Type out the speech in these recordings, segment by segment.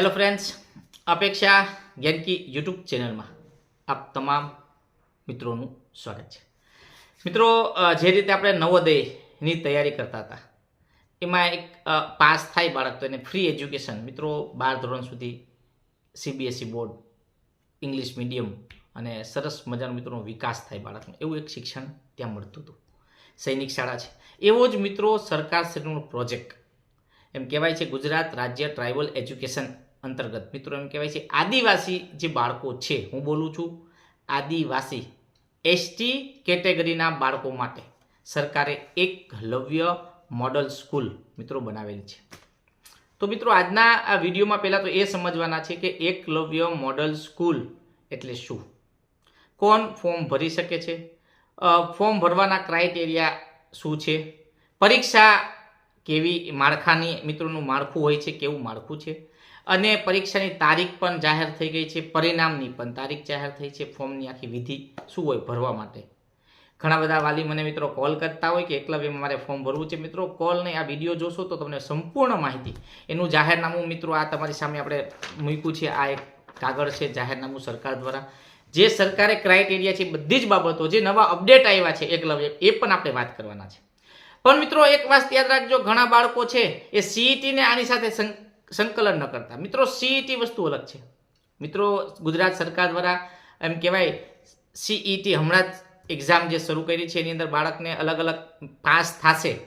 Hello friends અપેક્ષા Gyanki YouTube ચેનલમાં આપ તમામ મિત્રોનું સ્વાગત છે. મિત્રો જે રીતે આપણે નવોદયની તૈયારી કરતા હતા, એમાં એક પાસ થાય બાળક તો એને ફ્રી એજ્યુકેશન મિત્રો, બાર ધોરણ સુધી સીબીએસઈ બોર્ડ ઇંગ્લિશ મીડિયમ અને સરસ મજાનો મિત્રોનો વિકાસ થાય બાળકનો. એવું એક શિક્ષણ ત્યાં મળતું હતું. સૈનિક શાળા છે. એવો જ મિત્રો સરકારશ્રીનો પ્રોજેક્ટ એમ કહેવાય છે ગુજરાત રાજ્ય ટ્રાઇબલ એજ્યુકેશન અંતર્ગત. મિત્રો એમ કહેવાય છે, આદિવાસી જે બાળકો છે, હું બોલું છું, આદિવાસી એસટી કેટેગરીના બાળકો માટે સરકારે એકલવ્ય મોડલ સ્કૂલ મિત્રો બનાવેલી છે. તો મિત્રો આજના આ વિડીયોમાં પહેલાં તો એ સમજવાના છે કે એકલવ્ય મોડલ સ્કૂલ એટલે શું? કોણ ફોર્મ ભરી શકે છે? ફોર્મ ભરવાના ક્રાઇટેરિયા શું છે? પરીક્ષા કેવી માળખાની મિત્રોનું માળખું હોય છે, કેવું માળખું છે? અને પરીક્ષાની તારીખ પણ જાહેર થઈ ગઈ છે, પરિણામની પણ તારીખ જાહેર થઈ છે, ફોર્મની આખી વિધિ શું હોય ભરવા માટે? ઘણા બધા વાલી મને મિત્રો કોલ કરતા હોય કે એકલવ્યમાં મારે ફોર્મ ભરવું છે. મિત્રો કોલ નહીં આ વીડિયો જોશો તો તમને સંપૂર્ણ માહિતી એનું જાહેરનામું મિત્રો આ તમારી સામે આપણે મૂક્યું છે. આ એક કાગળ છે જાહેરનામું સરકાર દ્વારા. જે સરકારે ક્રાઇટેરિયા છે બધી જ બાબતો, જે નવા અપડેટ આવ્યા છે એકલવ્ય એ પણ આપણે વાત કરવાના છે. પણ મિત્રો, એક વાત યાદ રાખજો, ઘણા બાળકો છે એ સીઈટીને આની સાથે સંકલન ન કરતા. મિત્રો સીઈટી વસ્તુ અલગ છે. મિત્રો, ગુજરાત સરકાર દ્વારા એમ કહેવાય સીઈટી હમણાં જ એક્ઝામ જે શરૂ કરી છે, એની અંદર બાળકને અલગ અલગ પાસ થશે.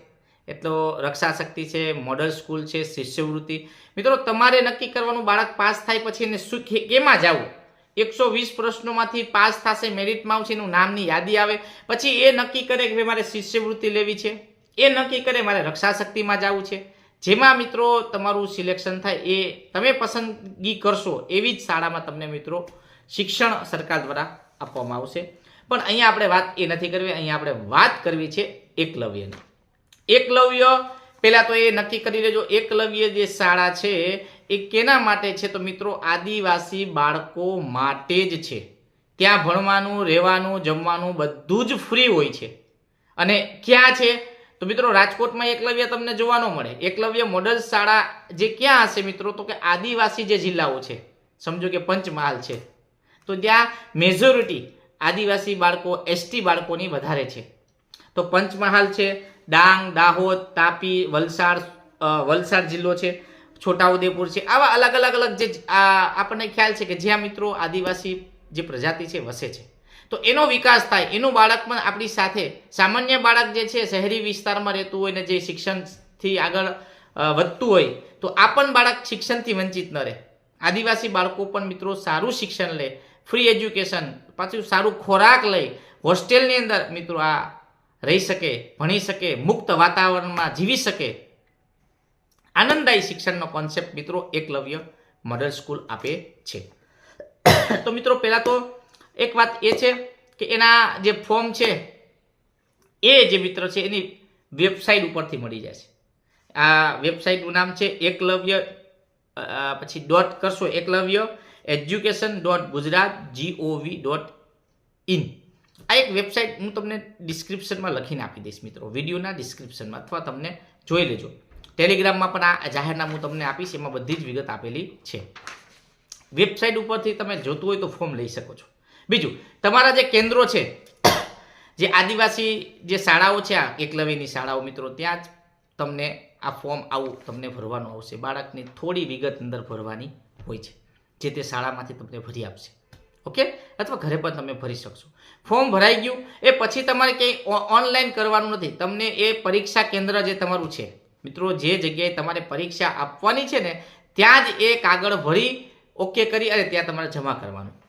એટલો રક્ષા શક્તિ છે મોડલ સ્કૂલ છે, શિષ્યવૃત્તિ. મિત્રો, તમારે નક્કી કરવાનું બાળક પાસ થાય પછી એને શું કેમાં જવું? એકસો વીસ પ્રશ્નોમાંથી પાસ થશે મેરિટમાં આવશે, એનું નામની યાદી આવે. પછી એ નક્કી કરે કે મારે શિષ્યવૃત્તિ લેવી છે. એ નક્કી કરે મારે રક્ષા શક્તિમાં જવું છે. જેમાં મિત્રો તમારું સિલેક્શન થાય એ તમે પસંદગી કરશો એવી જ શાળામાં તમને મિત્રો શિક્ષણ સરકાર દ્વારા આપવામાં આવશે. પણ અહીંયા આપણે વાત એ નથી કરવી, અહીંયા આપણે વાત કરવી છે એકલવ્યની. એકલવ્ય પહેલાં તો એ નક્કી કરી લેજો, એકલવ્ય જે શાળા છે એ કેના માટે છે તો મિત્રો આદિવાસી બાળકો માટે જ છે. ત્યાં ભણવાનું, રહેવાનું, જમવાનું બધું જ ફ્રી હોય છે. અને ક્યાં છે? તો મિત્રો, રાજકોટમાં એકલવ્ય તમને જોવાનો મળે. એકલવ્ય મોડલ શાળા જે ક્યાં હશે મિત્રો, તો કે આદિવાસી જે જિલ્લાઓ છે, સમજો કે પંચમહાલ છે. તો ત્યાં મેજોરિટી આદિવાસી બાળકો એસટી બાળકોની વધારે છે. તો પંચમહાલ છે, ડાંગ, દાહોદ, તાપી, વલસાડ વલસાડ જિલ્લો છે, છોટાઉદેપુર છે. આવા અલગ અલગ અલગ જે આપણને ખ્યાલ છે કે જ્યાં મિત્રો આદિવાસી જે પ્રજાતિ છે, વસે છે. તો એનો વિકાસ થાય. એનું બાળક પણ આપણી સાથે. સામાન્ય બાળક જે છે, શહેરી વિસ્તારમાં રહેતું હોય ને જે શિક્ષણથી આગળ વધતું હોય, તો આ પણ બાળક શિક્ષણથી વંચિત ન રહે. આદિવાસી બાળકો પણ મિત્રો સારું શિક્ષણ લે ફ્રી એજ્યુકેશન પાછું સારું ખોરાક લઈ હોસ્ટેલની અંદર મિત્રો આ રહી શકે, ભણી શકે, મુક્ત વાતાવરણમાં જીવી શકે. આનંદદાયી શિક્ષણનો કોન્સેપ્ટ મિત્રો એકલવ્ય મોડલ સ્કૂલ આપે છે. તો મિત્રો પહેલાં તો એક વાત એ છે કે એના જે ફોર્મ છે, એ જે મિત્ર છે એની વેબસાઇટ ઉપરથી મળી જાય છે. આ વેબસાઇટનું નામ છે એકલવ્ય પછી ડોટ કરશો Eklavya education dot Gujarat G O V dot in આ એક વેબસાઇટ હું તમને ડિસ્ક્રિપ્શનમાં લખીને આપી દઈશ મિત્રો. વિડીયોના ડિસ્ક્રિપ્શનમાં અથવા તમને જોઈ લેજો. ટેલિગ્રામમાં પણ આ જાહેરનામું તમને આપીશ, એમાં બધી જ વિગત આપેલી છે. વેબસાઇટ ઉપરથી તમે જોતું હોય તો ફોર્મ લઈ શકો છો. બીજું, તમારા જે કેન્દ્રો છે, જે આદિવાસી જે શાળાઓ છે આ એકલવ્યની શાળાઓ મિત્રો, ત્યાં જ તમને આ ફોર્મ આવું તમને ભરવાનું આવશે. બાળકની થોડી વિગત અંદર ભરવાની હોય છે, જે તે શાળામાંથી તમને ભરી આપશે. ઓકે? અથવા ઘરે પણ તમે ભરી શકશો. ફોર્મ ભરાઈ ગયું, એ પછી તમારે ક્યાંય ઓનલાઈન કરવાનું નથી. તમને એ પરીક્ષા કેન્દ્ર જે તમારું છે, મિત્રો, જે જગ્યાએ તમારે પરીક્ષા આપવાની છે ને, ત્યાં જ એ કાગળ ભરી, ઓકે કરી અને ત્યાં તમારે જમા કરવાનું.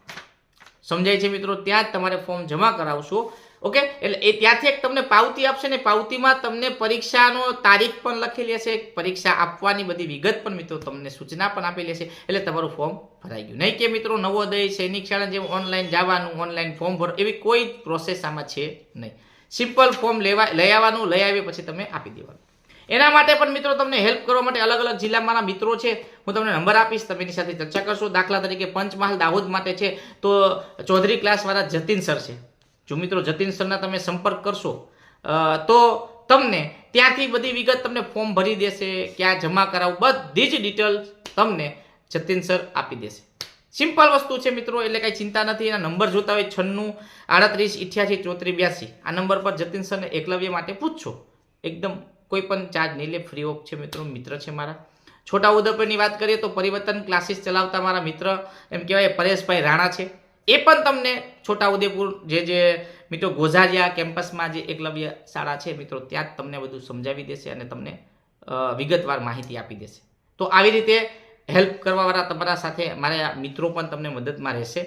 સમજાય છે મિત્રો? ત્યાં જ તમારે ફોર્મ જમા કરાવશો. ઓકે એટલે એ ત્યાંથી એક તમને પાવતી આપશે ને પાવતીમાં તમને પરીક્ષાનો તારીખ પણ લખેલી હશે પરીક્ષા આપવાની બધી વિગત પણ મિત્રો તમને સૂચના પણ આપેલી હશે એટલે તમારું ફોર્મ ભરાઈ ગયું. નહીં કે મિત્રો નવોદય સૈનિક શાળા જેમ ઓનલાઈન જવાનું ઓનલાઈન ફોર્મ ભરો. એવી કોઈ પ્રોસેસ આમાં છે નહીં. સિમ્પલ ફોર્મ લેવા, લઈ આવવાનું, લઈ આવી પછી તમે આપી દેવાનું. એના માટે પણ મિત્રો તમને હેલ્પ કરવા માટે અલગ અલગ જિલ્લામાંના મિત્રો છે. હું તમને નંબર આપીશ, તમે એની સાથે ચર્ચા કરશો. દાખલા તરીકે પંચમહાલ દાહોદ માટે છે, તો ચૌધરી ક્લાસવાળા જતીન સર છે. જો મિત્રો જતીન સરના તમે સંપર્ક કરશો તો તમને ત્યાંથી બધી વિગત તમને ફોર્મ ભરી દેશે, ક્યાં જમા કરાવવું બધી જ ડિટેલ તમને જતીન સર આપી દેશે. સિમ્પલ વસ્તુ છે મિત્રો, એટલે કાંઈ ચિંતા નથી. એના નંબર જોતા હોય છન્નું, આડત્રીસ, ઇઠ્યાસી, ચોત્રીસ, બ્યાસી. આ નંબર પર જતીન સરને એકલવ્ય માટે પૂછશો એકદમ કોઈ પણ ચાર્જ નહીં લે ફ્રી ઓફ છે મિત્રો, મિત્ર છે મારા. છોટા ઉદેપુરની વાત કરીએ તો પરિવર્તન ક્લાસીસ ચલાવતા મારા મિત્ર, એમ કહેવાય, પરેશભાઈ રાણા છે. એ પણ તમને છોટા ઉદેપુર જે જે મિત્રો ગોઝારિયા કેમ્પસમાં જે એકલવ્ય શાળા છે મિત્રો, ત્યાં જ તમને બધું સમજાવી દેશે અને તમને વિગતવાર માહિતી આપી દેશે. તો આવી રીતે હેલ્પ કરવાવાળા તમારા સાથે મારા મિત્રો પણ તમને મદદમાં રહેશે.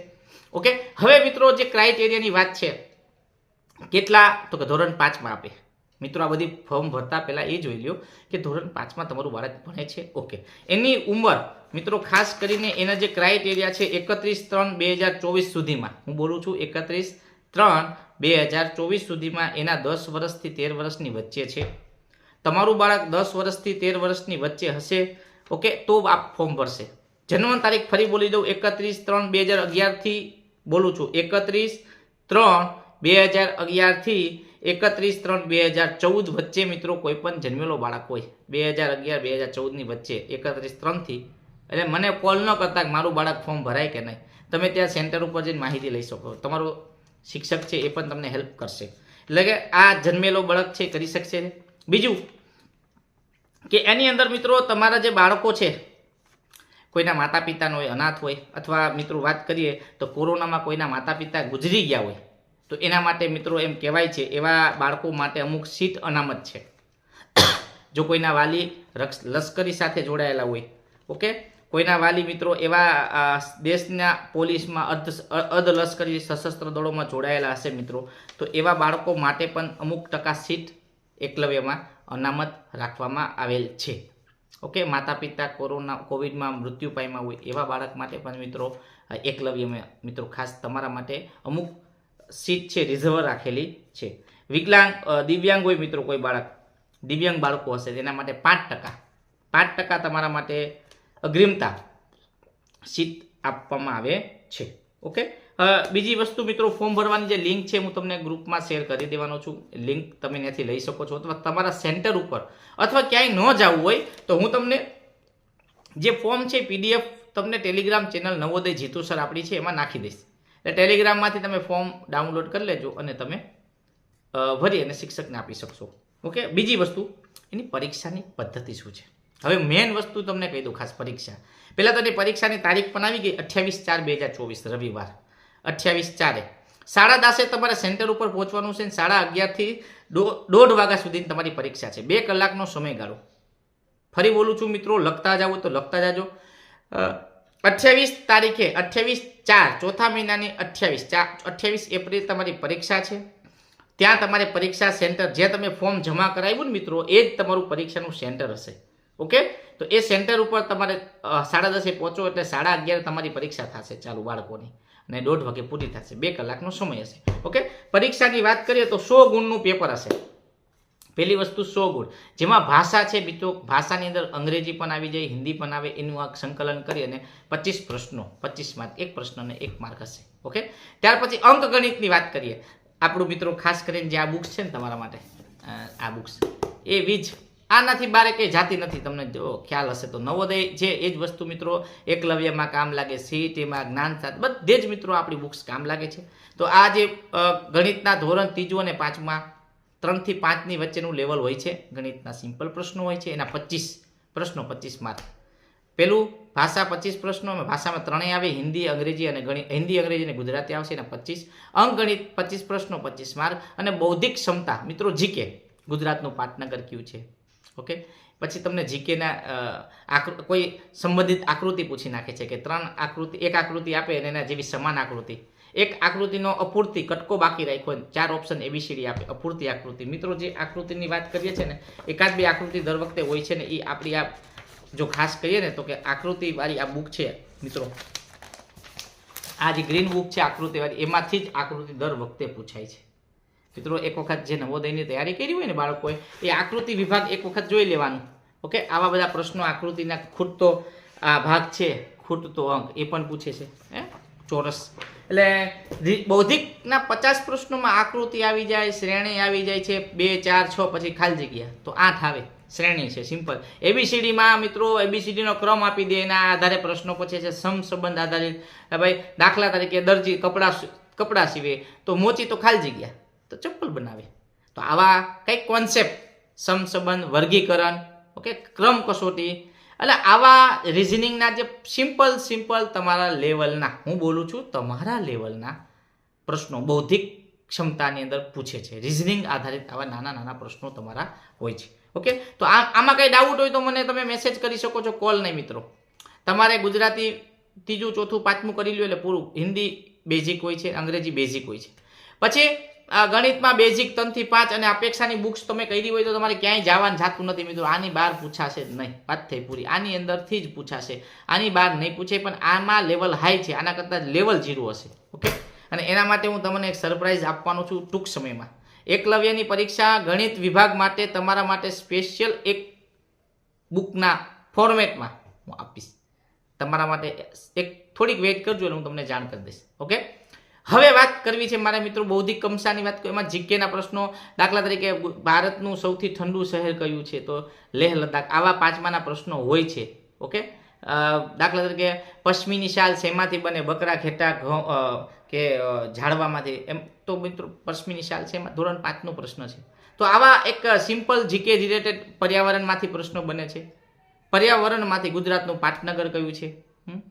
ઓકે? હવે મિત્રો, જે ક્રાઇટેરિયાની વાત છે, કેટલા, તો કે ધોરણ પાંચમાં આપે. મિત્રો, આ બધી ફોર્મ ભરતા પહેલાં એ જોઈ લ્યો કે ધોરણ પાંચમાં તમારું બાળક ભણે છે. ઓકે. એની ઉંમર, મિત્રો, ખાસ કરીને એના જે ક્રાઇટેરિયા છે એકત્રીસ ત્રણ બે હજાર ચોવીસ સુધીમાં. હું બોલું છું એકત્રીસ ત્રણ બે હજાર ચોવીસ સુધીમાં એના દસ વર્ષથી તેર વર્ષની વચ્ચે છે. તમારું બાળક દસ વર્ષથી તેર વર્ષની વચ્ચે હશે. ઓકે, તો આપ ફોર્મ ભરશે. જન્મ તારીખ ફરી બોલી દઉં. એકત્રીસ ત્રણ બે હજાર અગિયારથી બોલું છું. એકત્રીસ ત્રણ બે હજાર અગિયારથી એકત્રીસ ત્રણ બે હજાર ચૌદ વચ્ચે મિત્રો કોઈ પણ જન્મેલો બાળક હોય. બે હજાર અગિયાર, બે હજાર ચૌદની વચ્ચે એકત્રીસ ત્રણથી એટલે મને કોલ ન કરતા કે મારું બાળક ફોર્મ ભરાય કે નહીં. તમે ત્યાં સેન્ટર ઉપર જઈને માહિતી લઈ શકો. તમારો શિક્ષક છે એ પણ તમને હેલ્પ કરશે. એટલે કે આ જન્મેલો બાળક છે કરી શકશે બીજું કે એની અંદર મિત્રો તમારા જે બાળકો છે, કોઈના માતા પિતાનો હોય, અનાથ હોય, અથવા મિત્રો વાત કરીએ તો કોરોનામાં કોઈના માતા પિતા ગુજરી ગયા હોય તો એના માટે મિત્રો એમ કહેવાય છે, એવા બાળકો માટે અમુક સીટ અનામત છે. જો કોઈના વાલી લશ્કરી સાથે જોડાયેલા હોય, ઓકે? કોઈના વાલી મિત્રો એવા દેશના પોલીસમાં અર્ધ અર્ધ લશ્કરી સશસ્ત્ર દળોમાં જોડાયેલા હશે મિત્રો, તો એવા બાળકો માટે પણ અમુક ટકા સીટ એકલવ્યમાં અનામત રાખવામાં આવેલ છે. ઓકે? માતા પિતા કોરોના, કોવિડમાં મૃત્યુ પામ્યા હોય એવા બાળક માટે પણ મિત્રો એકલવ્યમાં મિત્રો ખાસ તમારા માટે અમુક સીટ છે રિઝર્વ રાખેલી છે. વિકલાંગ દિવ્યાંગ હોય મિત્રો કોઈ બાળક, દિવ્યાંગ બાળકો હશે, તેના માટે પાંચ ટકા. પાંચ ટકા તમારા માટે અગ્રિમતા સીટ આપવામાં આવે છે. ઓકે? બીજી વસ્તુ મિત્રો, ફોર્મ ભરવાની જે લિંક છે, હું તમને ગ્રુપમાં શેર કરી દેવાનો છું. લિંક તમે ત્યાંથી લઈ શકો છો અથવા તમારા સેન્ટર ઉપર અથવા ક્યાંય ન જવું હોય તો હું તમને જે ફોર્મ છે, પીડીએફ તમને Telegram channel Navodaya Jitu sir આપણી છે, એમાં નાખી દઈશ. એટલે ટેલિગ્રામમાંથી તમે ફોર્મ ડાઉનલોડ કરી લેજો અને તમે ભરી અને શિક્ષકને આપી શકશો. ઓકે બીજી વસ્તુ, એની પરીક્ષાની પદ્ધતિ શું છે? હવે મેઇન વસ્તુ તમને કહી દઉં ખાસ પરીક્ષા. પહેલાં તો એની પરીક્ષાની તારીખ પણ આવી ગઈ અઠ્યાવીસ ચાર બે હજાર ચોવીસ, રવિવાર. અઠ્યાવીસ ચારે. સાડા દસે તમારે સેન્ટર ઉપર પહોંચવાનું છે સાડા અગિયારથી દોઢ વાગ્યા સુધીની તમારી પરીક્ષા છે. બે કલાકનો સમયગાળો. ફરી બોલું છું મિત્રો, લખતા જાઓ તો લખતા જાજો. અઠ્યાવીસ તારીખે અઠ્યાવીસ ચાર, ચોથા મહિનાની અઠ્યાવીસ. ચાર અઠ્યાવીસ એપ્રિલ તમારી પરીક્ષા છે. ત્યાં તમારે પરીક્ષા સેન્ટર, જે તમે ફોર્મ જમા કરાવ્યું ને મિત્રો, એ જ તમારું પરીક્ષાનું સેન્ટર હશે. ઓકે? તો એ સેન્ટર ઉપર તમારે સાડા દસે પહોંચો એટલે સાડા અગિયાર તમારી પરીક્ષા થશે ચાલુ બાળકોની. અને દોઢ વાગે પૂરી થશે. બે કલાકનો સમય હશે. ઓકે? પરીક્ષાની વાત કરીએ તો સો ગુણનું પેપર હશે. પહેલી વસ્તુ સો ગુણ. જેમાં ભાષા છે મિત્રો, ભાષાની અંદર અંગ્રેજી પણ આવી જાય, હિન્દી પણ આવે, એનું આ સંકલન કરી અને પચીસ પ્રશ્નો, પચીસ માર્ક એક પ્રશ્નને એક માર્ક હશે. ઓકે ત્યાર પછી અંકગણિતની વાત કરીએ. આપણું મિત્રો ખાસ કરીને જે આ બુક્સ છે ને તમારા માટે આ બુક્સ એ વીજ, આનાથી બારે કંઈ જાતી નથી. તમને જો ખ્યાલ હશે તો નવોદય છે, એ જ વસ્તુ મિત્રો, એકલવ્યમાં કામ લાગે, સીઈટીમાં જ્ઞાનસાત બધે જ મિત્રો આપણી બુક્સ કામ લાગે છે. તો આ જે ગણિતના ધોરણ ત્રીજું અને પાંચમા ત્રણથી પાંચની વચ્ચેનું લેવલ હોય છે. ગણિતના સિમ્પલ પ્રશ્નો હોય છે. એના પચીસ પ્રશ્નો, પચીસ માર્ક. પેલું ભાષા પચીસ પ્રશ્નો ભાષામાં ત્રણેય આવે. હિન્દી, અંગ્રેજી અને ગણિત, હિન્દી, અંગ્રેજી અને ગુજરાતી આવશે. એના પચીસ અંકગણિત પચીસ પ્રશ્નો, પચીસ માર્ક અને બૌદ્ધિક ક્ષમતા. મિત્રો, જીકે ગુજરાતનું પાટનગર કયું છે? ઓકે? પછી તમને જીકેના આકૃ, કોઈ સંબંધિત આકૃતિ પૂછી નાખે છે કે ત્રણ આકૃતિ, એક આકૃતિ આપે અને એના જેવી સમાન આકૃતિ. એક આકૃતિનો અપૂરતી કટકો બાકી રાખ્યો ચાર ઓપ્શન એબીસીડી આપે, અપૂરતી આકૃતિ. મિત્રો, જે આકૃતિની વાત કરીએ છીએ ને, એકાદ બે આકૃતિ દર વખતે હોય છે ને એ આપણી આ જો ખાસ કહીએ ને, તો કે આકૃતિવાળી આ બુક છે, મિત્રો. આ જે ગ્રીન બુક છે આકૃતિવાળી એમાંથી જ આકૃતિ દર વખતે પૂછાય છે. મિત્રો, એક વખત જે નવોદયની તૈયારી કરી હોય ને બાળકોએ, એ આકૃતિ વિભાગ એક વખત જોઈ લેવાનું. ઓકે? આવા બધા પ્રશ્નો આકૃતિના ખૂટતો, આ ભાગ છે, ખૂટતો અંક, એ પણ પૂછે છે, હે? ચોરસ. એટલે બૌદ્ધિકના પચાસ પ્રશ્નોમાં આકૃતિ આવી જાય, શ્રેણી આવી જાય છે, બે, ચાર, છ, પછી ખાલી જગ્યા. તો આઠ આવે. શ્રેણી છે, સિમ્પલ. એબીસીડીમાં મિત્રો, એબીસીડીનો ક્રમ આપી દે, એના આધારે પ્રશ્નો પૂછે છે, સમ સંબંધ આધારિત. ભાઈ, દાખલા તરીકે દરજી કપડા કપડાં સીવે, તો મોચી તો ખાલી જગ્યા. તો ચપ્પલ બનાવે. તો આવા કંઈક કોન્સેપ્ટ સમસંબંધ, વર્ગીકરણ ઓકે ક્રમ કસોટી, એટલે આવા રિઝનિંગના જે સિમ્પલ સિમ્પલ તમારા લેવલના હું બોલું છું તમારા લેવલના પ્રશ્નો બૌદ્ધિક ક્ષમતાની અંદર પૂછે છે. રિઝનિંગ આધારિત આવા નાના નાના પ્રશ્નો તમારા હોય છે. ઓકે તો આ, આમાં કંઈ ડાઉટ હોય તો મને તમે મેસેજ કરી શકો છો કોલ નહીં, મિત્રો. તમારે ગુજરાતી ત્રીજું, ચોથું, પાંચમું કરી લ્યો એટલે પૂરું. હિન્દી બેઝિક હોય છે, અંગ્રેજી બેઝિક હોય છે. પછી ગણિતમાં બેઝિક ત્રણથી પાંચ અને અપેક્ષાની બુક્સ તમે કરી હોય તો તમારે ક્યાંય જવાનું જાતું નથી મિત્રો. આની બહાર પૂછાશે જ નહીં. વાત થઈ પૂરી. આની અંદરથી જ પૂછાશે. આની બહાર નહીં પૂછે પણ આમાં લેવલ હાઈ છે. આના કરતાં લેવલ જીરો હશે. ઓકે અને એના માટે હું તમને એક સરપ્રાઈઝ આપવાનો છું ટૂંક સમયમાં. એકલવ્યની પરીક્ષા ગણિત વિભાગ માટે તમારા માટે સ્પેશિયલ એક બુકના ફોર્મેટમાં હું આપીશ. તમારા માટે એક થોડીક વેઇટ કરજો એટલે હું તમને જાણ કરી દઈશ. ઓકે હવે વાત કરવી છે મારા મિત્રો બૌદ્ધિક કમસાની વાત એમાં જીકેના પ્રશ્નો. દાખલા તરીકે ભારતનું સૌથી ઠંડુ શહેર કયું છે? તો લેહ લદ્દાખ. આવા પાંચમાના પ્રશ્નો હોય છે. ઓકે? દાખલા તરીકે પશ્મિની શાલ શેમાંથી બને? બકરા, ઘેટા કે ઝાડવામાંથી? એમ, તો મિત્રો પશ્મિની શાલ છે એમાં ધોરણ પાંચનો પ્રશ્ન છે. તો આવા એક સિમ્પલ જીકે રિલેટેડ પર્યાવરણમાંથી પ્રશ્નો બને છે. પર્યાવરણમાંથી ગુજરાતનું પાટનગર કયું છે? હમ?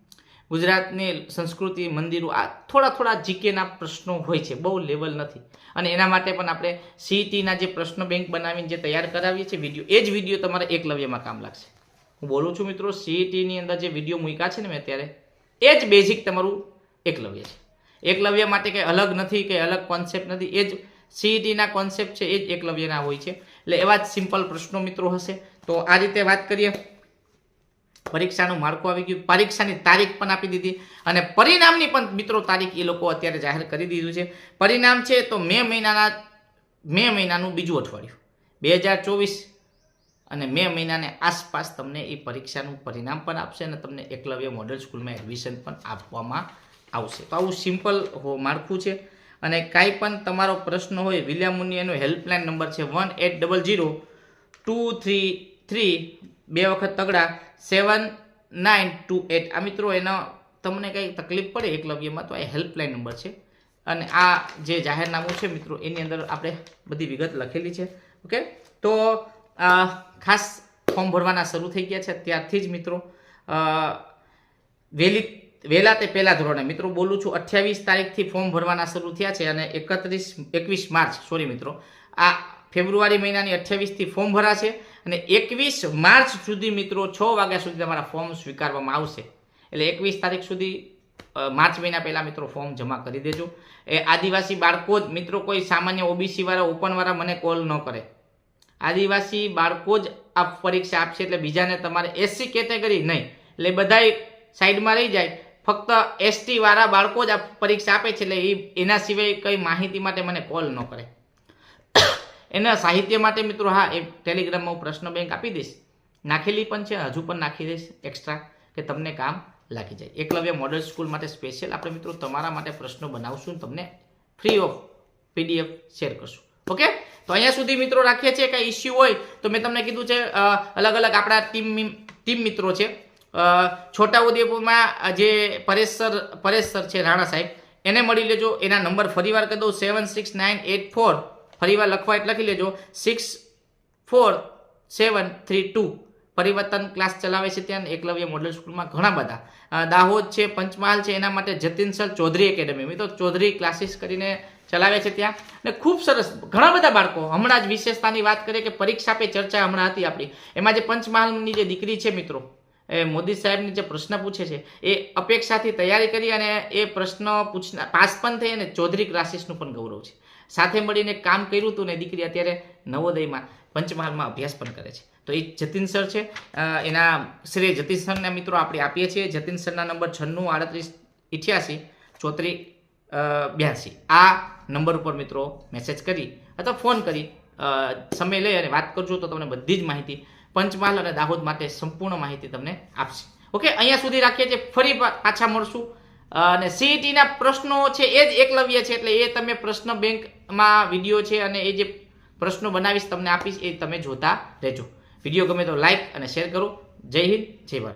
ગુજરાતની સંસ્કૃતિ, મંદિરો, આ થોડા થોડા જીકેના પ્રશ્નો હોય છે, બહુ લેવલ નથી. અને એના માટે પણ આપણે સીઈટીના જે પ્રશ્ન બેંક બનાવીને જે તૈયાર કરાવીએ છીએ વીડિયો એ જ વીડિયો તમારે એકલવ્યમાં કામ લાગશે. હું બોલું છું મિત્રો સીઈટીની અંદર જે વીડિયો મૂક્યા છે ને મેં અત્યારે, એ જ બેઝિક તમારું એકલવ્ય છે. એકલવ્ય માટે કંઈ અલગ નથી કે અલગ કોન્સેપ્ટ નથી, એ જ સીઈટીના કોન્સેપ્ટ છે, એ જ એકલવ્યના હોય છે. એટલે એવા જ સિમ્પલ પ્રશ્નો મિત્રો હશે. તો આ રીતે વાત કરીએ. પરીક્ષાનું માળખું આવી ગયું. પરીક્ષાની તારીખ પણ આપી દીધી. અને પરિણામની પણ મિત્રો તારીખ એ લોકો અત્યારે જાહેર કરી દીધું છે. પરિણામ છે તો મે મહિનાના મે મહિનાનું બીજું અઠવાડિયું. બે હજાર ચોવીસ અને મે મહિનાને આસપાસ તમને એ પરીક્ષાનું પરિણામ પણ આપશે અને તમને એકલવ્ય મોડલ સ્કૂલમાં એડમિશન પણ આપવામાં આવશે. તો આવું સિમ્પલ માળખું છે. અને કાંઈ પણ તમારો પ્રશ્ન હોય વિલિયમુની એનો હેલ્પલાઇન નંબર છે one eight double zero two three three બે વખત તગડા સેવન નાઇન ટુ એટ આ મિત્રો, એનો તમને કંઈ તકલીફ પડે એકલવ્યમાં તો આ હેલ્પલાઇન નંબર છે. અને આ જે જાહેરનામું છે, મિત્રો, એની અંદર આપણે બધી વિગત લખેલી છે. ઓકે તો ખાસ ફોર્મ ભરવાના શરૂ થઈ ગયા છે. ત્યારથી જ, મિત્રો વહેલી, વહેલા તે પહેલા ધોરણે, મિત્રો, બોલું છું, અઠ્યાવીસ તારીખથી ફોર્મ ભરવાના શરૂ થયા છે અને એકત્રીસ, એકવીસ માર્ચ સોરી મિત્રો, આ ફેબ્રુઆરી મહિનાની અઠ્યાવીસથી ફોર્મ ભરાશે અને એકવીસ માર્ચ સુધી મિત્રો છ વાગ્યા સુધી તમારા ફોર્મ સ્વીકારવામાં આવશે. એટલે એકવીસ તારીખ સુધી માર્ચ મહિના પહેલાં મિત્રો ફોર્મ જમા કરી દેજો. એ આદિવાસી બાળકો જ, મિત્રો કોઈ સામાન્ય ઓબીસી વાળા ઓપન વાળા મને કોલ ન કરે. આદિવાસી બાળકો જ આ પરીક્ષા આપશે એટલે બીજાને તમારે એસસી કેટેગરી નહીં. એટલે બધાય સાઈડમાં રહી જાય. ફક્ત એસટી વાળા બાળકો જ આ પરીક્ષા આપે છે એટલે એ, એના સિવાય કંઈ માહિતી માટે મને કોલ ન કરે. એના સાહિત્ય માટે મિત્રો હા, એ ટેલિગ્રામમાં હું પ્રશ્ન બેંક આપી દઈશ. નાખેલી પણ છે, હજુ પણ નાખી દઈશ એક્સ્ટ્રા કે તમને કામ લાગી જાય. એકલવ્ય મોડલ સ્કૂલ માટે સ્પેશિયલ આપણે મિત્રો તમારા માટે પ્રશ્નો બનાવશું તમને ફ્રી ઓફ પીડીએફ શેર કરશું. ઓકે તો અહીંયા સુધી મિત્રો રાખીએ છીએ, કાંઈ ઇસ્યુ હોય તો મેં તમને કીધું છે અલગ અલગ આપણા ટીમ ટીમ મિત્રો છે. છોટાઉદેપુરમાં જે પરેશ સર પરેશ સર છે, રાણા સાહેબ, એને મળી લેજો. એના નંબર ફરીવાર કહી દઉં seven six nine eight four ફરીવાર લખવા એટલે લખી લેજો. Six four seven three two Parivartan class ચલાવે છે ત્યાં એકલવ્ય મોડલ સ્કૂલમાં ઘણા બધા. દાહોદ છે, પંચમહાલ છે, એના માટે જતીન સર ચૌધરી એકેડમી મિત્રો, ચૌધરી ક્લાસીસ કરીને ચલાવે છે ત્યાં. અને ખૂબ સરસ, ઘણા બધા બાળકો. હમણાં જ વિશેષતાની વાત કરીએ કે પરીક્ષા પે ચર્ચા હમણાં હતી આપણી. એમાં જે પંચમહાલની જે દીકરી છે મિત્રો, એ મોદી સાહેબની જે પ્રશ્ન પૂછે છે, એ અપેક્ષાથી તૈયારી કરી અને એ પ્રશ્ન પૂછના, પાસ પણ થઈ અને ચૌધરી ક્લાસીસનું પણ ગૌરવ છે. સાથે મળીને કામ કર્યું હતું ને દીકરી અત્યારે નવોદયમાં પંચમહાલમાં અભ્યાસ પણ કરે છે. તો એ જતીન સર છે. એના શ્રી જતીન સરના મિત્રો આપણે આપીએ છીએ. જતીન સરના નંબર છન્નું, આડત્રીસ, ઇઠ્યાસી, ચોત્રી બ્યાસી. આ નંબર ઉપર મિત્રો મેસેજ કરી અથવા ફોન કરી સમય લઈ અને વાત કરજો તો તમને બધી જ માહિતી પંચમહાલ અને દાહોદ માટે સંપૂર્ણ માહિતી તમને આપશે. ઓકે, અહીંયા સુધી રાખીએ છીએ. ફરી પાછા મળશું. અને સીઈટીના પ્રશ્નો છે એ જ એકલવ્ય છે એટલે એ તમે પ્રશ્ન બેંકમાં વીડિયો છે અને એ જે પ્રશ્નો બનાવીશ તમને આપીશ એ તમે જોતા રહેજો. વીડિયો ગમે તો લાઇક અને શેર કરો. જય હિન્દ, જય ભારત.